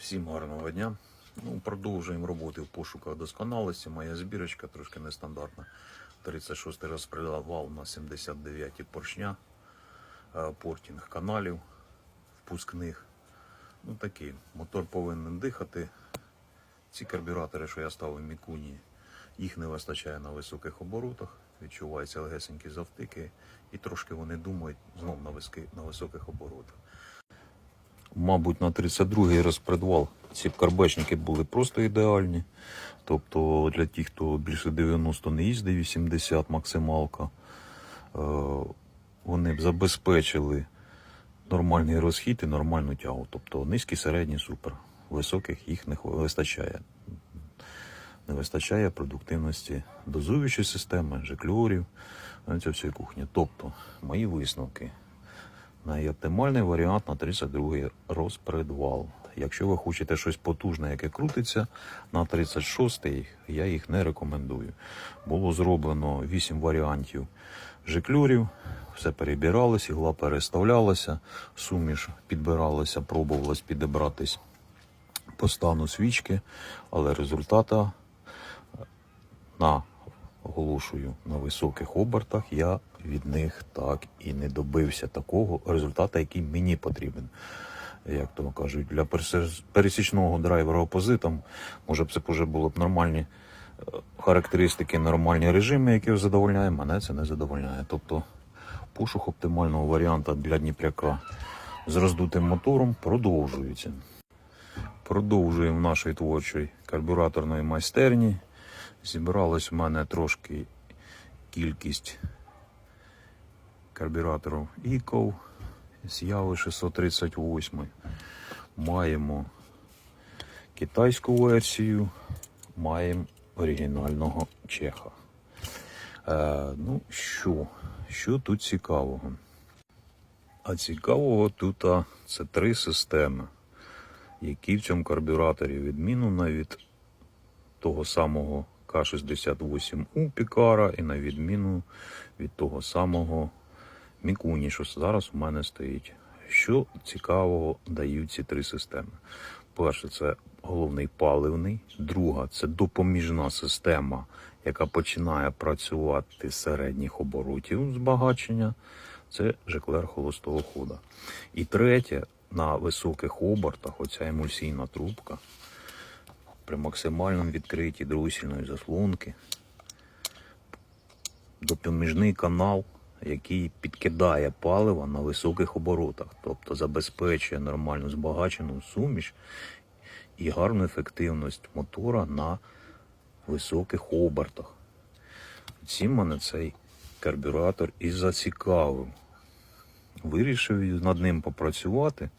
Всім гарного дня. Ну, продовжуємо роботи в пошуках досконалості. Моя збірочка трошки нестандартна. 36 розпредвал на 79 поршня, е, портінг каналів впускних. Ну такий. Мотор повинен дихати. Ці карбюратори, що я ставив в Мікуні, їх не вистачає на високих оборотах. Відчуваються легесенькі завтики, і трошки вони думають знов на високих оборотах. Мабуть, на 32-й розпредвал ці карбечники були просто ідеальні. Тобто для тих, хто більше 90 не їздить, 80 максималка, е, вони б забезпечили нормальний розхід і нормальну тягу. Тобто низький, середній, супер. Високих їх не вистачає. Не вистачає продуктивності дозуючої системи, жикльорів, ну, всієї кухні. Тобто, мої висновки. Найоптимальний варіант на 32 розпредвал. Якщо ви хочете щось потужне, яке крутиться, на 36-й я їх не рекомендую. Було зроблено 8 варіантів жиклюрів, все перебиралось, ігла переставлялася, суміш підбиралася, пробувалось підібратись по стану свічки, але результата на оголошую на високих обертах, я від них так і не добився такого результату, який мені потрібен. Як то кажуть, для пересічного драйвера опозитом, може б це вже було б нормальні е, характеристики, нормальні режими, які задовольняє, мене це не задовольняє. Тобто пошук оптимального варіанта для Дніпряка з роздутим мотором продовжується. Продовжуємо в нашій творчій карбюраторної майстерні. Зібралась в мене трошки кількість карбюраторів ІКОВ з Яви 638. Маємо китайську версію, маємо оригінального чеха. Е, ну що, що тут цікавого? А цікавого тут а, це три системи, які в цьому карбюраторі відмінно від того самого К-68У Пікара і на відміну від того самого Мікуні, що зараз у мене стоїть. Що цікавого дають ці три системи? Перше, це головний паливний, друга це допоміжна система, яка починає працювати з середніх оборотів збагачення. Це жеклер холостого хода. І третє, на високих обертах, оця емульсійна трубка при максимальному відкритті дросільної заслонки. Допоміжний канал, який підкидає паливо на високих оборотах, тобто забезпечує нормальну збагачену суміш і гарну ефективність мотора на високих обертах. Цим мене цей карбюратор і зацікавив. Вирішив над ним попрацювати.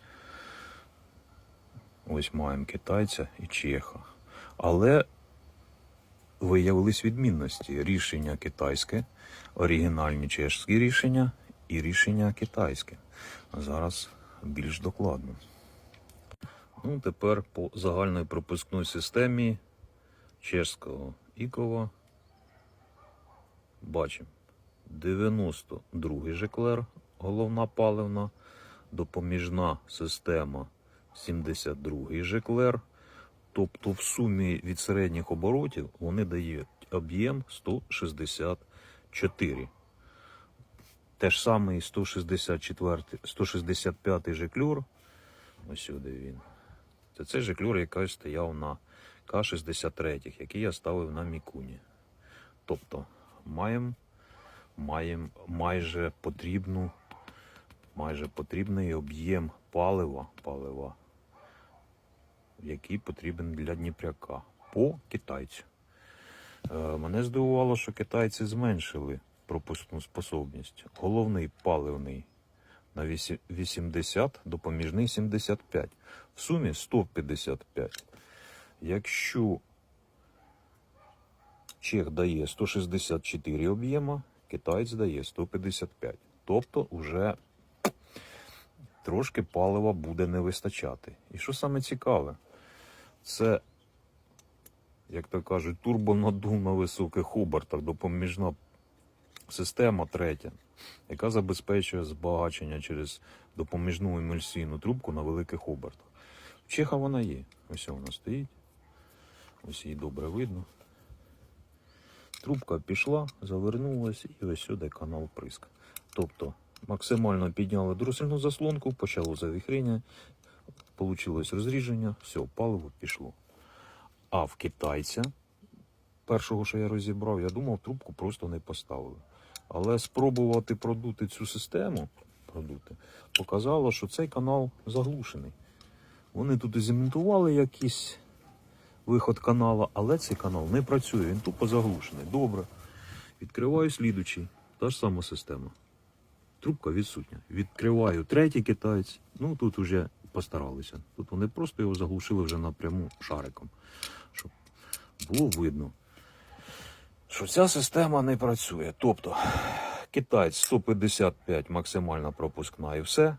Ось маємо китайця і чеха. Але виявились відмінності. Рішення китайське, оригінальні чешські рішення і рішення китайське. Зараз більш докладно. Ну, тепер по загальної пропускної системі чешського ікова бачимо 92-й жеклер, головна паливна, допоміжна система 72-й жеклер. Тобто в сумі від середніх оборотів вони дають об'єм 164. Те ж саме і 164, 165 жеклюр. Ось сюди він. Це цей жеклюр, який стояв на К-63, який я ставив на Мікуні. Тобто маємо маємо майже потрібну, майже потрібний об'єм палива, палива, який потрібен для Дніпряка по китайцю. Е, Мене здивувало, що китайці зменшили пропускну способність. Головний паливний на 80, допоміжний 75. В сумі 155. Якщо Чех дає 164 об'єма, китаєць дає 155. Тобто вже трошки палива буде не вистачати. І що саме цікаве, це, як то кажуть, турбонадув на високих обертах, допоміжна система третя, яка забезпечує збагачення через допоміжну емульсійну трубку на великих обертах. Чеха вона є. Ось вона стоїть. Ось її добре видно. Трубка пішла, завернулась і ось сюди канал приск. Тобто максимально підняли дросельну заслонку, почало завіхрення, получилось розріження, все, паливо пішло. А в китайця, першого, що я розібрав, я думав, трубку просто не поставили. Але спробувати продути цю систему, продути, показало, що цей канал заглушений. Вони тут зіментували якийсь виход канала, але цей канал не працює, він тупо заглушений. Добре. Відкриваю слідучий, та ж сама система. Трубка відсутня. Відкриваю третій китаєць. Ну тут вже постаралися. Тут вони просто його заглушили вже напряму шариком, щоб було видно, що ця система не працює. Тобто китаєць 155 максимальна пропускна і все.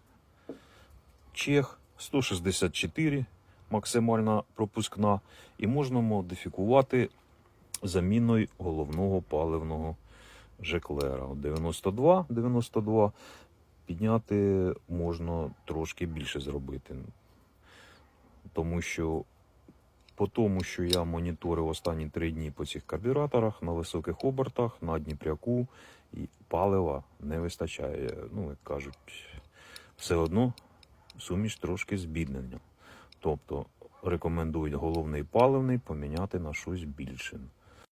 Чех 164 максимальна пропускна, і можна модифікувати заміною головного паливного жеклера. 92, 92 підняти можна трошки більше зробити. Тому що по тому, що я моніторив останні три дні по цих карбюраторах на високих обертах, на Дніпряку, і палива не вистачає. Ну, як кажуть, все одно суміш трошки збіднення. Тобто рекомендують головний паливний поміняти на щось більше.